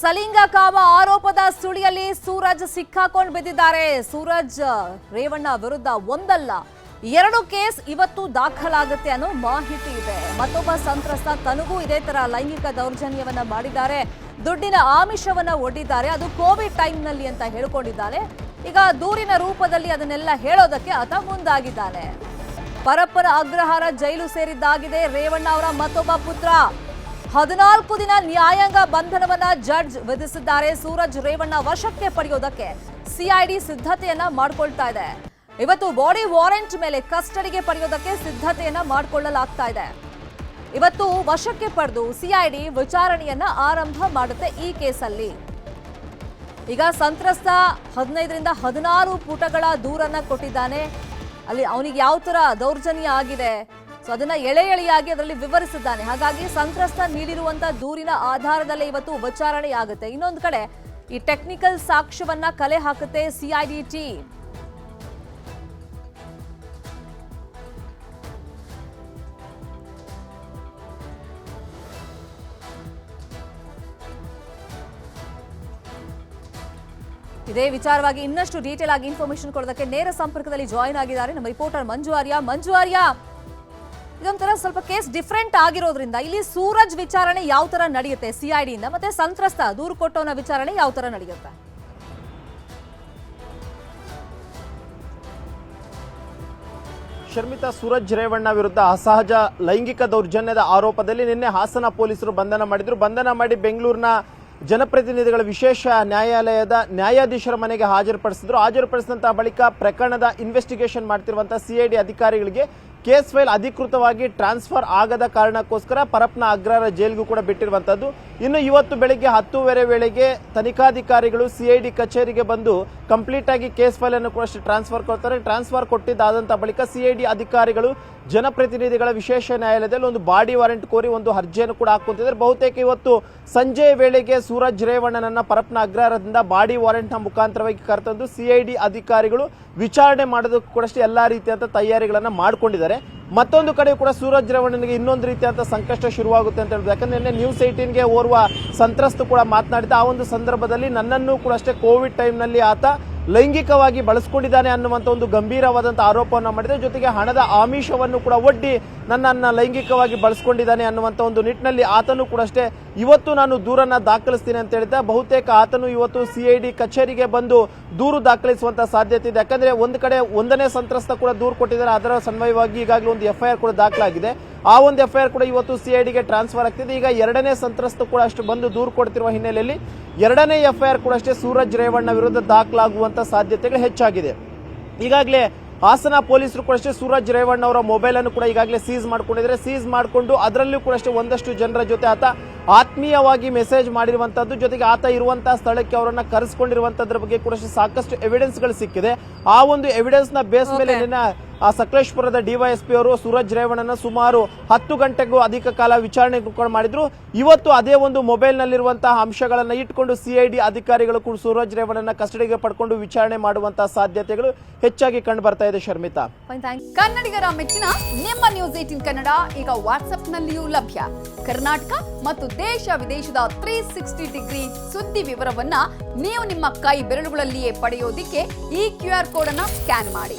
ಸಲಿಂಗ ಕಾಮ ಆರೋಪದ ಸುಳಿಯಲ್ಲಿ ಸೂರಜ್ ಸಿಕ್ಕಾಕೊಂಡು ಬಿದ್ದಿದ್ದಾರೆ. ಸೂರಜ್, ರೇವಣ್ಣ ವಿರುದ್ಧ ಒಂದಲ್ಲ, ಎರಡು ಕೇಸ್ ಇವತ್ತು ದಾಖಲಾಗುತ್ತೆ ಅನ್ನೋ ಮಾಹಿತಿ ಇದೆ. ಮತ್ತೊಬ್ಬ ಸಂತ್ರಸ್ತ ತನಗೂ ಇದೇ ತರ ಲೈಂಗಿಕ ದೌರ್ಜನ್ಯವನ್ನ ಮಾಡಿದ್ದಾರೆ. ದುಡ್ಡಿನ ಆಮಿಷವನ್ನ ಒಡ್ಡಿದ್ದಾರೆ. ಅದು ಕೋವಿಡ್ ಟೈಮ್ನಲ್ಲಿ ಅಂತ ಹೇಳಿಕೊಂಡಿದ್ದಾರೆ ಈಗ ದೂರಿನ ರೂಪದಲ್ಲಿ ಅದನ್ನೆಲ್ಲ ಹೇಳೋದಕ್ಕೆ ಆತ ಮುಂದಾಗಿದ್ದಾನೆ. ಪರಪ್ಪನ ಅಗ್ರಹಾರ ಜೈಲು ಸೇರಿದ್ದಾಗಿದೆ. ರೇವಣ್ಣ ಅವರ ಮತ್ತೊಬ್ಬ ಪುತ್ರ. ಹದಿನಾಲ್ಕು ದಿನ ನ್ಯಾಯಾಂಗ ಬಂಧನವನ್ನ ಜಡ್ಜ್ ವಿಧಿಸಿದ್ದಾರೆ. ಸೂರಜ್ ರೇವಣ್ಣ ವಶಕ್ಕೆ ಪಡೆಯೋದಕ್ಕೆ ಸಿಐಡಿ ಸಿದ್ಧತೆಯನ್ನ ಮಾಡಿಕೊಳ್ತಾ ಇದೆ. ಇವತ್ತು ಬಾಡಿ ವಾರೆಂಟ್ ಮೇಲೆ ಕಸ್ಟಡಿಗೆ ಪಡೆಯೋದಕ್ಕೆ ಸಿದ್ಧತೆಯನ್ನ ಮಾಡಿಕೊಳ್ಳಲಾಗ್ತಾ ಇದೆ. ಇವತ್ತು ವಶಕ್ಕೆ ಪಡೆದು ಸಿಐಡಿ ವಿಚಾರಣೆಯನ್ನ ಆರಂಭ ಮಾಡುತ್ತೆ ಈ ಕೇಸಲ್ಲಿ. ಈಗ ಸಂತ್ರಸ್ತ ಹದಿನೈದರಿಂದ ಹದಿನಾರು ಪುಟಗಳ ದೂರನ್ನ ಕೊಟ್ಟಿದ್ದಾನೆ. ಅಲ್ಲಿ ಅವನಿಗೆ ಯಾವ ತರ ದೌರ್ಜನ್ಯ ಆಗಿದೆ? ಸೊ ಅದನ್ನ ಎಳೆ ಎಳೆಯಾಗಿ ಅದರಲ್ಲಿ ವಿವರಿಸಿದ್ದಾನೆ. ಹಾಗಾಗಿ ಸಂತ್ರಸ್ತ ನೀಡಿರುವಂತ ದೂರಿನ ಆಧಾರದಲ್ಲೇ ಇವತ್ತು ವಿಚಾರಣೆ ಆಗುತ್ತೆ ಇನ್ನೊಂದು ಕಡೆ, ಈ ಟೆಕ್ನಿಕಲ್ ಸಾಕ್ಷ್ಯವನ್ನ ಕಲೆ ಹಾಕುತ್ತೆ ಸಿಐಡಿ ಟೀಮ್. ಇದೇ ವಿಚಾರವಾಗಿ ಇನ್ನಷ್ಟು ಡೀಟೇಲ್ ಆಗಿ ಇನ್ಫಾರ್ಮೇಶನ್ ಕೊಡೋದಕ್ಕೆ ನೇರ ಸಂಪರ್ಕದಲ್ಲಿ ಜಾಯಿನ್ ಆಗಿದ್ದಾರೆ ನಮ್ಮ ರಿಪೋರ್ಟರ್ ಮಂಜು ಆರ್ಯ. ಮಂಜು ಆರ್ಯ ಇದೊಂಥರ ಸ್ವಲ್ಪ ಕೇಸ್ ಡಿಫ್ರೆಂಟ್ ಆಗಿರೋದ್ರಿಂದ ಇಲ್ಲಿ ಸೂರಜ್ ವಿಚಾರಣೆ ಯಾವ ತರ ನಡೆಯುತ್ತೆ ಸಿಐಡಿ ಇಂದ ಮತ್ತೆ ಸಂತ್ರಸ್ತ ದೂರು ಕೊಟ್ಟವನ ವಿಚಾರಣೆ ಯಾವ ತರ ನಡೆಯುತ್ತೆ? ಶರ್ಮಿತಾ, ಸೂರಜ್ ರೇವಣ್ಣ ವಿರುದ್ಧ ಅಸಹಜ ಲೈಂಗಿಕ ದೌರ್ಜನ್ಯದ ಆರೋಪದಲ್ಲಿ ನಿನ್ನೆ ಹಾಸನ ಪೊಲೀಸರು ಬಂಧನ ಮಾಡಿದ್ರು. ಬಂಧನ ಮಾಡಿ ಬೆಂಗಳೂರಿನ ಜನಪ್ರತಿನಿಧಿಗಳ ವಿಶೇಷ ನ್ಯಾಯಾಲಯದ ನ್ಯಾಯಾಧೀಶರ ಮನೆಗೆ ಹಾಜರುಪಡಿಸಿದ್ರು. ಹಾಜರುಪಡಿಸಿದಂತಹ ಬಳಿಕ ಪ್ರಕರಣದ ಇನ್ವೆಸ್ಟಿಗೇಷನ್ ಮಾಡ್ತಿರುವಂತಹ ಸಿಐಡಿ ಅಧಿಕಾರಿಗಳಿಗೆ ಕೇಸ್ ಫೈಲ್ ಅಧಿಕೃತವಾಗಿ ಟ್ರಾನ್ಸ್ಫರ್ ಆಗದ ಕಾರಣಕ್ಕೋಸ್ಕರ ಪರಪ್ನ ಅಗ್ರಹಾರ ಜೈಲಿಗೂ ಕೂಡ ಬಿಟ್ಟಿರುವಂಥದ್ದು ಇನ್ನು ಇವತ್ತು ಬೆಳಿಗ್ಗೆ ಹತ್ತೂವರೆ ವೇಳೆಗೆ ತನಿಖಾಧಿಕಾರಿಗಳು ಸಿಐಡಿ ಕಚೇರಿಗೆ ಬಂದು ಕಂಪ್ಲೀಟ್ ಆಗಿ ಕೇಸ್ ಫೈಲ್ ಅನ್ನು ಕೂಡ ಟ್ರಾನ್ಸ್ಫರ್ ಕೊಡ್ತಾರೆ. ಟ್ರಾನ್ಸ್ಫರ್ ಕೊಟ್ಟಿದ್ದಾದಂಥ ಬಳಿಕ ಸಿಐಡಿ ಅಧಿಕಾರಿಗಳು ಜನಪ್ರತಿನಿಧಿಗಳ ವಿಶೇಷ ನ್ಯಾಯಾಲಯದಲ್ಲಿ ಒಂದು ಬಾಡಿ ವಾರೆಂಟ್ ಕೋರಿ ಒಂದು ಅರ್ಜಿಯನ್ನು ಕೂಡ ಹಾಕುತ್ತಿದ್ದಾರೆ. ಬಹುತೇಕ ಇವತ್ತು ಸಂಜೆ ವೇಳೆಗೆ ಸೂರಜ್ ರೇವಣ್ಣನನ್ನ ಪರಪ್ನ ಅಗ್ರಹಾರದಿಂದ ಬಾಡಿ ವಾರೆಂಟ್ನ ಮುಖಾಂತರವಾಗಿ ಕರೆತಂದು ಸಿಐಡಿ ಅಧಿಕಾರಿಗಳು ವಿಚಾರಣೆ ಮಾಡೋದಕ್ಕೂ ಕೂಡ ಎಲ್ಲಾ ರೀತಿಯಾದ ತಯಾರಿಗಳನ್ನು ಮಾಡಿಕೊಂಡಿದ್ದಾರೆ. ಮತ್ತೊಂದು ಕಡೆ ಕೂಡ ಸೂರಜ್ ರವಣನಿಗೆ ಇನ್ನೊಂದು ರೀತಿಯಾದ ಸಂಕಷ್ಟ ಶುರುವಾಗುತ್ತೆ ಅಂತ ಹೇಳಿದ್ರು ಯಾಕಂದ್ರೆ ನಿನ್ನೆ ನ್ಯೂಸ್ ಏಟೀನ್ಗೆ ಓರ್ವ ಸಂತ್ರಸ್ತ ಕೂಡ ಮಾತನಾಡಿದ ಆ ಒಂದು ಸಂದರ್ಭದಲ್ಲಿ ನನ್ನನ್ನು ಕೂಡ ಅಷ್ಟೇ ಕೋವಿಡ್ ಟೈಮ್ನಲ್ಲಿ ಆತ ಲೈಂಗಿಕವಾಗಿ ಬಳಸ್ಕೊಂಡಿದ್ದಾನೆ ಅನ್ನುವಂಥ ಒಂದು ಗಂಭೀರವಾದಂಥ ಆರೋಪವನ್ನು ಮಾಡಿದೆ. ಜೊತೆಗೆ ಹಣದ ಆಮಿಷವನ್ನು ಕೂಡ ಒಡ್ಡಿ ನನ್ನನ್ನು ಲೈಂಗಿಕವಾಗಿ ಬಳಸ್ಕೊಂಡಿದ್ದಾನೆ ಅನ್ನುವಂಥ ಒಂದು ನಿಟ್ಟಿನಲ್ಲಿ ಆತನು ಕೂಡ ಅಷ್ಟೇ. ಇವತ್ತು ನಾನು ದೂರನ್ನ ದಾಖಲಿಸ್ತೀನಿ ಅಂತ ಹೇಳಿದ್ದ. ಬಹುತೇಕ ಆತನು ಇವತ್ತು ಸಿಐಡಿ ಕಚೇರಿಗೆ ಬಂದು ದೂರು ದಾಖಲಿಸುವಂಥ ಸಾಧ್ಯತೆ ಇದೆ. ಯಾಕಂದ್ರೆ ಒಂದು ಕಡೆ ಒಂದನೇ ಸಂತ್ರಸ್ತ ಕೂಡ ದೂರು ಕೊಟ್ಟಿದ್ದಾರೆ. ಅದರ ಸನ್ವಯವಾಗಿ ಈಗಾಗಲೇ ಒಂದು ಎಫ್ಐಆರ್ ಕೂಡ ದಾಖಲಾಗಿದೆ. ಆ ಒಂದು ಎಫ್ಐಆರ್ ಕೂಡ ಇವತ್ತು ಸಿಐಡಿಗೆ ಟ್ರಾನ್ಸ್ಫರ್ ಆಗ್ತಿದೆ. ಈಗ ಎರಡನೇ ಸಂತ್ರಸ್ತ ಕೂಡ ಅಷ್ಟು ಬಂದು ದೂರು ಕೊಡ್ತಿರುವ ಹಿನ್ನೆಲೆಯಲ್ಲಿ ಎರಡನೇ ಎಫ್ಐಆರ್ ಕೂಡ ಅಷ್ಟೇ ಸೂರಜ್ ರೇವಣ್ಣ ವಿರುದ್ಧ ದಾಖಲಾಗುವಂತ ಸಾಧ್ಯತೆಗಳು ಹೆಚ್ಚಾಗಿದೆ. ಈಗಾಗಲೇ ಹಾಸನ ಪೊಲೀಸರು ಕೂಡ ಅಷ್ಟೇ ಸೂರಜ್ ರೇವಣ್ಣ ಅವರ ಮೊಬೈಲ್ ಅನ್ನು ಕೂಡ ಈಗಾಗಲೇ ಸೀಸ್ ಮಾಡ್ಕೊಂಡಿದ್ದಾರೆ. ಸೀಸ್ ಮಾಡಿಕೊಂಡು ಅದರಲ್ಲೂ ಕೂಡ ಅಷ್ಟೇ ಒಂದಷ್ಟು ಜನರ ಜೊತೆ ಆತ ಆತ್ಮೀಯವಾಗಿ ಮೆಸೇಜ್ ಮಾಡಿರುವಂತದ್ದು ಜೊತೆಗೆ ಆತ ಇರುವಂತಹ ಸ್ಥಳಕ್ಕೆ ಅವರನ್ನ ಕರೆಸ್ಕೊಂಡಿರುವಂತದ್ರ ಬಗ್ಗೆ ಕೂಡ ಸಾಕಷ್ಟು ಎವಿಡೆನ್ಸ್ಗಳು ಸಿಕ್ಕಿದೆ. ಆ ಒಂದು ಎವಿಡೆನ್ಸ್ನ ಬೇಸ್ ಮೇಲೆ ಆ ಸಕಲೇಶ್ಪುರದ ಡಿವೈಎಸ್ಪಿ ಅವರು ಸೂರಜ್ ರೇವಣ್ಣನ ಸುಮಾರು ಹತ್ತು ಗಂಟೆಗೂ ಅಧಿಕ ಕಾಲ ವಿಚಾರಣೆ ಮಾಡಿದ್ರು. ಇವತ್ತು ಅದೇ ಒಂದು ಮೊಬೈಲ್ ಅಂಶಗಳನ್ನು ಇಟ್ಕೊಂಡು ಸಿಐಡಿ ಅಧಿಕಾರಿಗಳು ಕೂಡ ಸೂರಜ್ ರೇವಣ್ಣನ ಕಸ್ಟಡಿಗೆ ಪಡ್ಕೊಂಡು ವಿಚಾರಣೆ ಮಾಡುವಂತಹ ಸಾಧ್ಯತೆಗಳು ಹೆಚ್ಚಾಗಿ ಕಂಡು ಬರ್ತಾ ಇದೆ, ಶರ್ಮಿತಾ. ಕನ್ನಡಿಗರ ಮೆಚ್ಚಿನ ನಿಮ್ಮ ನ್ಯೂಸ್ ಏಟಿನ್ ಕನ್ನಡ ಈಗ ವಾಟ್ಸ್ಆಪ್ನಲ್ಲಿಯೂ ಲಭ್ಯ. ಕರ್ನಾಟಕ ಮತ್ತು ದೇಶ ವಿದೇಶದ ತ್ರೀ ಸಿಕ್ಸ್ಟಿ ಡಿಗ್ರಿ ಸುದ್ದಿ ವಿವರವನ್ನ ನೀವು ನಿಮ್ಮ ಕೈ ಬೆರಳುಗಳಲ್ಲಿಯೇ ಪಡೆಯೋದಿಕ್ಕೆ ಈ ಕ್ಯೂ ಆರ್ ಕೋಡ್ ಅನ್ನ ಸ್ಕ್ಯಾನ್ ಮಾಡಿ.